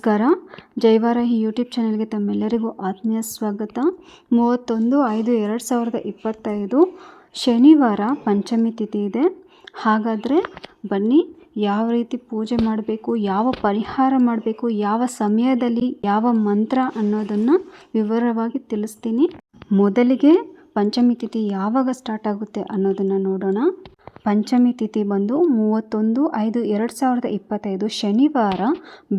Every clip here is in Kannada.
ನಮಸ್ಕಾರ. ಜೈವಾರಾಹಿ ಯೂಟ್ಯೂಬ್ ಚಾನಲ್ಗೆ ತಮ್ಮೆಲ್ಲರಿಗೂ ಆತ್ಮೀಯ ಸ್ವಾಗತ. ಮೂವತ್ತೊಂದು ಐದು ಎರಡು ಸಾವಿರದ ಇಪ್ಪತ್ತೈದು ಶನಿವಾರ ಪಂಚಮಿ ತಿಥಿ ಇದೆ. ಹಾಗಾದರೆ ಬನ್ನಿ, ಯಾವ ರೀತಿ ಪೂಜೆ ಮಾಡಬೇಕು, ಯಾವ ಪರಿಹಾರ ಮಾಡಬೇಕು, ಯಾವ ಸಮಯದಲ್ಲಿ ಯಾವ ಮಂತ್ರ ಅನ್ನೋದನ್ನು ವಿವರವಾಗಿ ತಿಳಿಸ್ತೀನಿ. ಮೊದಲಿಗೆ ಪಂಚಮಿ ತಿಥಿ ಯಾವಾಗ ಸ್ಟಾರ್ಟ್ ಆಗುತ್ತೆ ಅನ್ನೋದನ್ನು ನೋಡೋಣ. ಪಂಚಮಿ ತಿಥಿ ಬಂದು ಮೂವತ್ತೊಂದು ಐದು ಎರಡು ಸಾವಿರದ ಇಪ್ಪತ್ತೈದು ಶನಿವಾರ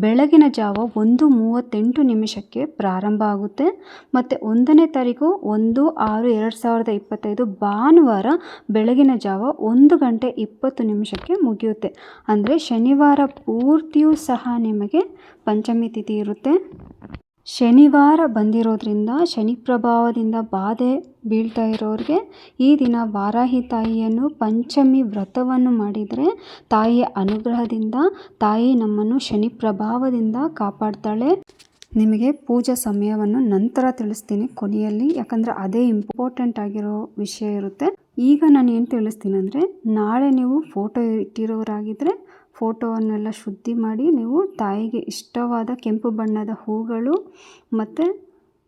ಬೆಳಗಿನ ಜಾವ ಒಂದು ಮೂವತ್ತೆಂಟು ನಿಮಿಷಕ್ಕೆ ಪ್ರಾರಂಭ ಆಗುತ್ತೆ. ಮತ್ತು ಒಂದನೇ ತಾರೀಕು ಒಂದು ಆರು ಎರಡು ಸಾವಿರದ ಇಪ್ಪತ್ತೈದು ಭಾನುವಾರ ಬೆಳಗಿನ ಜಾವ ಒಂದು ಗಂಟೆ ಇಪ್ಪತ್ತು ನಿಮಿಷಕ್ಕೆ ಮುಗಿಯುತ್ತೆ. ಅಂದರೆ ಶನಿವಾರ ಪೂರ್ತಿಯೂ ಸಹ ನಿಮಗೆ ಪಂಚಮಿ ತಿಥಿ ಇರುತ್ತೆ. ಶನಿವಾರ ಬಂದಿರೋದ್ರಿಂದ ಶನಿ ಪ್ರಭಾವದಿಂದ ಬಾಧೆ ಬೀಳ್ತಾ ಇರೋರಿಗೆ ಈ ದಿನ ವಾರಾಹಿ ತಾಯಿಯನ್ನು ಪಂಚಮಿ ವ್ರತವನ್ನು ಮಾಡಿದರೆ ತಾಯಿಯ ಅನುಗ್ರಹದಿಂದ ತಾಯಿ ನಮ್ಮನ್ನು ಶನಿ ಪ್ರಭಾವದಿಂದ ಕಾಪಾಡ್ತಾಳೆ. ನಿಮಗೆ ಪೂಜಾ ಸಮಯವನ್ನು ನಂತರ ತಿಳಿಸ್ತೀನಿ ಕೊನೆಯಲ್ಲಿ, ಯಾಕಂದರೆ ಅದೇ ಇಂಪಾರ್ಟೆಂಟ್ ಆಗಿರೋ ವಿಷಯ ಇರುತ್ತೆ. ಈಗ ನಾನು ಏನು ತಿಳಿಸ್ತೀನಿ ಅಂದರೆ, ನಾಳೆ ನೀವು ಫೋಟೋ ಇಟ್ಟಿರೋರಾಗಿದ್ದರೆ ಫೋಟೋವನ್ನೆಲ್ಲ ಶುದ್ಧಿ ಮಾಡಿ ನೀವು ತಾಯಿಗೆ ಇಷ್ಟವಾದ ಕೆಂಪು ಬಣ್ಣದ ಹೂಗಳು ಮತ್ತು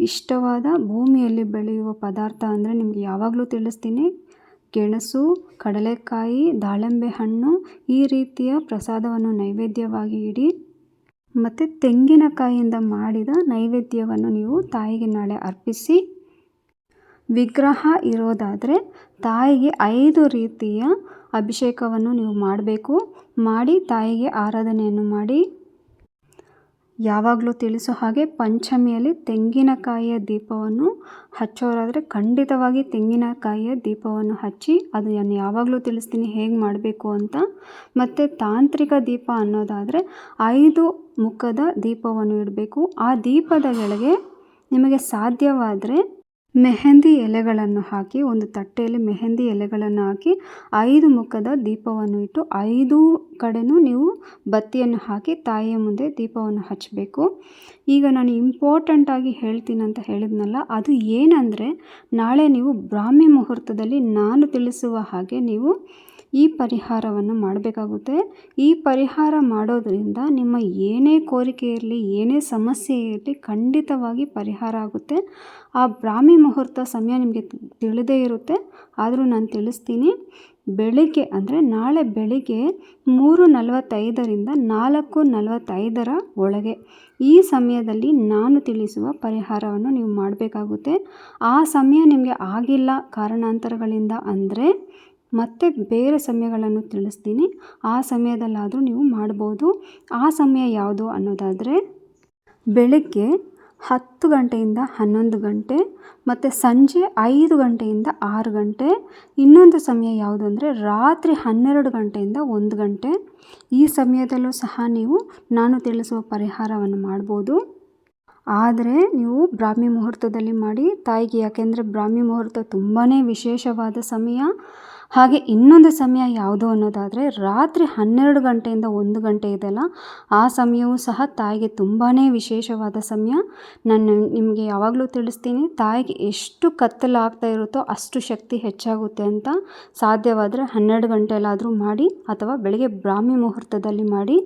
ಇಷ್ಟವಾದ ಭೂಮಿಯಲ್ಲಿ ಬೆಳೆಯುವ ಪದಾರ್ಥ ಅಂದರೆ ನಿಮಗೆ ಯಾವಾಗಲೂ ತಿಳಿಸ್ತೀನಿ. ಗೆಣಸು, ಕಡಲೆಕಾಯಿ, ದಾಳಿಂಬೆ ಹಣ್ಣು ಈ ರೀತಿಯ ಪ್ರಸಾದವನ್ನು ನೈವೇದ್ಯವಾಗಿ ಇಡಿ ಮತ್ತು ತೆಂಗಿನಕಾಯಿಯಿಂದ ಮಾಡಿದ ನೈವೇದ್ಯವನ್ನು ನೀವು ತಾಯಿಗೆ ನಾಳೆ ಅರ್ಪಿಸಿ ವಿಗ್ರಹ ಇರೋದಾದರೆ ತಾಯಿಗೆ ಐದು ರೀತಿಯ ಅಭಿಷೇಕವನ್ನು ನೀವು ಮಾಡಬೇಕು. ಮಾಡಿ ತಾಯಿಗೆ ಆರಾಧನೆಯನ್ನು ಮಾಡಿ. ಯಾವಾಗಲೂ ತಿಳಿಸೋ ಹಾಗೆ ಪಂಚಮಿಯಲ್ಲಿ ತೆಂಗಿನಕಾಯಿಯ ದೀಪವನ್ನು ಹಚ್ಚೋರಾದರೆ ಖಂಡಿತವಾಗಿ ತೆಂಗಿನಕಾಯಿಯ ದೀಪವನ್ನು ಹಚ್ಚಿ ಅದು ನಾನು ಯಾವಾಗಲೂ ತಿಳಿಸ್ತೀನಿ ಹೇಗೆ ಮಾಡಬೇಕು ಅಂತ. ಮತ್ತು ತಾಂತ್ರಿಕ ದೀಪ ಅನ್ನೋದಾದರೆ ಐದು ಮುಖದ ದೀಪವನ್ನು ಇಡಬೇಕು. ಆ ದೀಪದ ಕೆಳಗೆ ನಿಮಗೆ ಸಾಧ್ಯವಾದರೆ ಮೆಹಂದಿ ಎಲೆಗಳನ್ನು ಹಾಕಿ, ಒಂದು ತಟ್ಟೆಯಲ್ಲಿ ಮೆಹೆಂದಿ ಎಲೆಗಳನ್ನು ಹಾಕಿ, ಐದು ಮುಖದ ದೀಪವನ್ನು ಇಟ್ಟು, ಐದು ಕಡೆಯೂ ನೀವು ಬತ್ತಿಯನ್ನು ಹಾಕಿ, ತಾಯಿಯ ಮುಂದೆ ದೀಪವನ್ನು ಹಚ್ಚಬೇಕು. ಈಗ ನಾನು ಇಂಪಾರ್ಟೆಂಟಾಗಿ ಹೇಳ್ತೀನಿ ಅಂತ ಹೇಳಿದ್ನಲ್ಲ, ಅದು ಏನಂದರೆ, ನಾಳೆ ನೀವು ಬ್ರಾಹ್ಮಿ ಮುಹೂರ್ತದಲ್ಲಿ ನಾನು ತಿಳಿಸುವ ಹಾಗೆ ನೀವು ಈ ಪರಿಹಾರವನ್ನು ಮಾಡಬೇಕಾಗುತ್ತೆ. ಈ ಪರಿಹಾರ ಮಾಡೋದರಿಂದ ನಿಮ್ಮ ಏನೇ ಕೋರಿಕೆ ಇರಲಿ, ಏನೇ ಸಮಸ್ಯೆ ಇರಲಿ ಖಂಡಿತವಾಗಿ ಪರಿಹಾರ ಆಗುತ್ತೆ. ಆ ಬ್ರಾಹ್ಮಿ ಮುಹೂರ್ತ ಸಮಯ ನಿಮಗೆ ತಿಳಿದೇ ಇರುತ್ತೆ. ಆದರೂ ನಾನು ತಿಳಿಸ್ತೀನಿ. ಬೆಳಿಗ್ಗೆ ಅಂದರೆ ನಾಳೆ ಬೆಳಿಗ್ಗೆ ಮೂರು ನಲವತ್ತೈದರಿಂದ ನಾಲ್ಕು ನಲವತ್ತೈದರ ಒಳಗೆ ಈ ಸಮಯದಲ್ಲಿ ನಾನು ತಿಳಿಸುವ ಪರಿಹಾರವನ್ನು ನೀವು ಮಾಡಬೇಕಾಗುತ್ತೆ. ಆ ಸಮಯ ನಿಮಗೆ ಆಗಿಲ್ಲ ಕಾರಣಾಂತರಗಳಿಂದ ಅಂದರೆ ಮತ್ತೆ ಬೇರೆ ಸಮಯಗಳನ್ನು ತಿಳಿಸ್ತೀನಿ. ಆ ಸಮಯದಲ್ಲಾದರೂ ನೀವು ಮಾಡ್ಬೋದು. ಆ ಸಮಯ ಯಾವುದು ಅನ್ನೋದಾದರೆ, ಬೆಳಗ್ಗೆ ಹತ್ತು ಗಂಟೆಯಿಂದ ಹನ್ನೊಂದು ಗಂಟೆ ಮತ್ತು ಸಂಜೆ ಐದು ಗಂಟೆಯಿಂದ ಆರು ಗಂಟೆ. ಇನ್ನೊಂದು ಸಮಯ ಯಾವುದು ಅಂದರೆ, ರಾತ್ರಿ ಹನ್ನೆರಡು ಗಂಟೆಯಿಂದ ಒಂದು ಗಂಟೆ. ಈ ಸಮಯದಲ್ಲೂ ಸಹ ನೀವು, ನಾನು ತಿಳಿಸುವ ಪರಿಹಾರವನ್ನು ಮಾಡ್ಬೋದು. ಆದರೆ, ನೀವು ಬ್ರಾಹ್ಮಿ ಮುಹೂರ್ತದಲ್ಲಿ ಮಾಡಿ, ತಾಯಿಗೆ ಯಾಕೆಂದರೆ ಬ್ರಾಹ್ಮಿ ಮುಹೂರ್ತ ತುಂಬಾ ವಿಶೇಷವಾದ ಸಮಯ. ಹಾಗೆ ಇನ್ನೊಂದು ಸಮಯ ಯಾವುದು ಅನ್ನೋದಾದರೆ ರಾತ್ರಿ ಹನ್ನೆರಡು ಗಂಟೆಯಿಂದ ಒಂದು ಗಂಟೆ ಇದೆಯಲ್ಲ ಆ ಸಮಯವೂ ಸಹ ತಾಯಿಗೆ ತುಂಬಾ ವಿಶೇಷವಾದ ಸಮಯ. ನಾನು ನಿಮಗೆ ಯಾವಾಗಲೂ ತಿಳಿಸ್ತೀನಿ, ತಾಯಿಗೆ ಎಷ್ಟು ಕತ್ತಲಾಗ್ತಾ ಇರುತ್ತೋ ಅಷ್ಟು ಶಕ್ತಿ ಹೆಚ್ಚಾಗುತ್ತೆ ಅಂತ. ಸಾಧ್ಯವಾದರೆ ಹನ್ನೆರಡು ಗಂಟೆಯಲ್ಲಾದರೂ ಮಾಡಿ, ಅಥವಾ ಬೆಳಗ್ಗೆ ಬ್ರಾಹ್ಮಿ ಮುಹೂರ್ತದಲ್ಲಿ ಮಾಡಿ.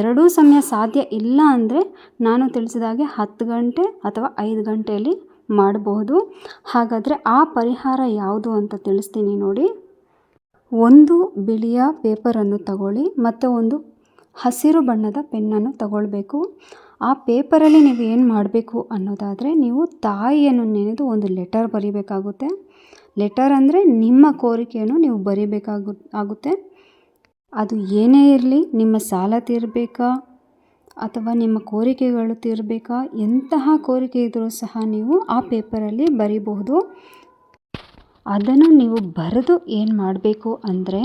ಎರಡೂ ಸಮಯ ಸಾಧ್ಯ ಇಲ್ಲ ಅಂದರೆ ನಾನು ತಿಳಿಸಿದಾಗೆ ಹತ್ತು ಗಂಟೆ ಅಥವಾ ಐದು ಗಂಟೆಯಲ್ಲಿ ಮಾಡಬಹುದು. ಹಾಗಾದರೆ ಆ ಪರಿಹಾರ ಯಾವುದು ಅಂತ ತಿಳಿಸ್ತೀನಿ ನೋಡಿ. ಒಂದು ಬಿಳಿಯ ಪೇಪರನ್ನು ತಗೊಳ್ಳಿ ಮತ್ತು ಒಂದು ಹಸಿರು ಬಣ್ಣದ ಪೆನ್ನನ್ನು ತಗೊಳ್ಬೇಕು. ಆ ಪೇಪರಲ್ಲಿ ನೀವು ಏನು ಮಾಡಬೇಕು ಅನ್ನೋದಾದರೆ ನೀವು ತಾಯಿಯನ್ನು ನೆನೆದು ಒಂದು ಲೆಟರ್ ಬರಿಬೇಕಾಗುತ್ತೆ. ಲೆಟರ್ ಅಂದರೆ ನಿಮ್ಮ ಕೋರಿಕೆಯನ್ನು ನೀವು ಬರೀಬೇಕಾಗು, ಆಗುತ್ತೆ. ಅದು ಏನೇ ಇರಲಿ ನಿಮ್ಮ ಸಾಲ ತೀರಬೇಕಾ? ಅಥವಾ ನಿಮ್ಮ ಕೋರಿಕೆಗಳು ತೀರಬೇಕಾ? ಎಂತಹ ಕೋರಿಕೆ ಇದ್ದರೂ ಸಹ ನೀವು ಆ ಪೇಪರಲ್ಲಿ ಬರಿಬಹುದು. ಅದನ್ನು ನೀವು ಬರೆದು ಏನು ಮಾಡಬೇಕು ಅಂದರೆ,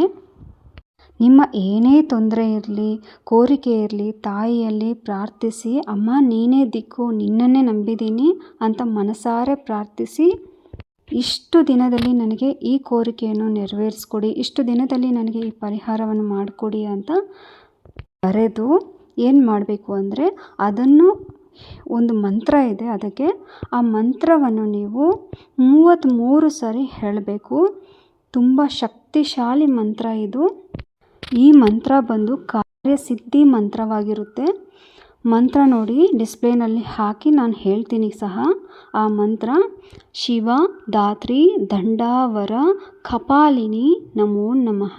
ನಿಮ್ಮ ಏನೇ ತೊಂದರೆ ಇರಲಿ, ಕೋರಿಕೆ ಇರಲಿ, ತಾಯಿಯಲ್ಲಿ ಪ್ರಾರ್ಥಿಸಿ, ಅಮ್ಮ, ನೀನೇ ದಿಕ್ಕು, ನಿನ್ನನ್ನೇ ನಂಬಿದ್ದೀನಿ ಅಂತ ಮನಸಾರೆ ಪ್ರಾರ್ಥಿಸಿ, ಇಷ್ಟು ದಿನದಲ್ಲಿ ನನಗೆ ಈ ಕೋರಿಕೆಯನ್ನು ನೆರವೇರಿಸ್ಕೊಡಿ, ಇಷ್ಟು ದಿನದಲ್ಲಿ ನನಗೆ ಈ ಪರಿಹಾರವನ್ನು ಮಾಡಿಕೊಡಿ ಅಂತ ಬರೆದು ಏನು ಮಾಡಬೇಕು ಅಂದರೆ, ಅದನ್ನು ಒಂದು ಮಂತ್ರ ಇದೆ ಅದಕ್ಕೆ ಆ ಮಂತ್ರವನ್ನು ನೀವು ಮೂವತ್ತ್ಮೂರು ಸರಿ ಹೇಳಬೇಕು. ತುಂಬ ಶಕ್ತಿಶಾಲಿ ಮಂತ್ರ ಇದು. ಈ ಮಂತ್ರ ಬಂದು ಕಾರ್ಯಸಿದ್ಧಿ ಮಂತ್ರವಾಗಿರುತ್ತೆ. ಮಂತ್ರ ನೋಡಿ, ಡಿಸ್ಪ್ಲೇನಲ್ಲಿ ಹಾಕಿ ನಾನು ಹೇಳ್ತೀನಿ ಸಹ. ಆ ಮಂತ್ರ, ಶಿವ, ಧಾತ್ರಿ, ದಂಡಾವರ, ಕಪಾಲಿನಿ, ನಮೋ ನಮಃ.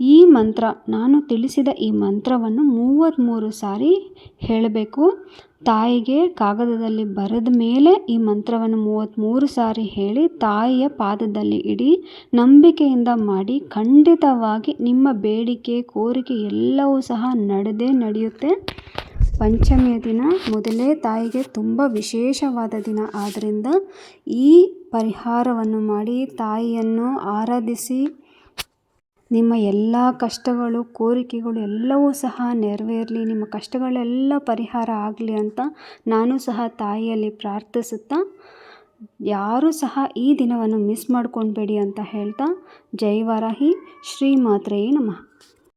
ಈ ಮಂತ್ರ, ನಾನು ತಿಳಿಸಿದ ಈ ಮಂತ್ರವನ್ನು ಮೂವತ್ತ್ಮೂರು ಸಾರಿ ಹೇಳಬೇಕು. ತಾಯಿಗೆ ಕಾಗದದಲ್ಲಿ ಬರೆದ ಮೇಲೆ ಈ ಮಂತ್ರವನ್ನು ಮೂವತ್ತ್ಮೂರು ಸಾರಿ ಹೇಳಿ, ತಾಯಿಯ ಪಾದದಲ್ಲಿ ಇಡಿ, ನಂಬಿಕೆಯಿಂದ ಮಾಡಿ, ಖಂಡಿತವಾಗಿ ನಿಮ್ಮ ಬೇಡಿಕೆ, ಕೋರಿಕೆ ಎಲ್ಲವೂ ಸಹ ನಡೆದೇ ನಡೆಯುತ್ತೆ. ಪಂಚಮಿಯ ದಿನ ಮೊದಲೇ ತಾಯಿಗೆ ತುಂಬ ವಿಶೇಷವಾದ ದಿನ. ಆದ್ದರಿಂದ ಈ ಪರಿಹಾರವನ್ನು ಮಾಡಿ ತಾಯಿಯನ್ನು ಆರಾಧಿಸಿ ನಿಮ್ಮ ಎಲ್ಲ ಕಷ್ಟಗಳು, ಕೋರಿಕೆಗಳು ಎಲ್ಲವೂ ಸಹ ನೆರವೇರಲಿ, ನಿಮ್ಮ ಕಷ್ಟಗಳೆಲ್ಲ ಪರಿಹಾರ ಆಗಲಿ ಅಂತ ನಾನು ಸಹ ತಾಯಿಯಲ್ಲಿ ಪ್ರಾರ್ಥಿಸುತ್ತಾ, ಯಾರೂ ಸಹ ಈ ದಿನವನ್ನು ಮಿಸ್ ಮಾಡ್ಕೊಳ್ಬೇಡಿ ಅಂತ ಹೇಳ್ತಾ, ಜೈ ವಾರಾಹಿ, ಶ್ರೀ ಮಾತ್ರೆಯೇ ನಮಃ.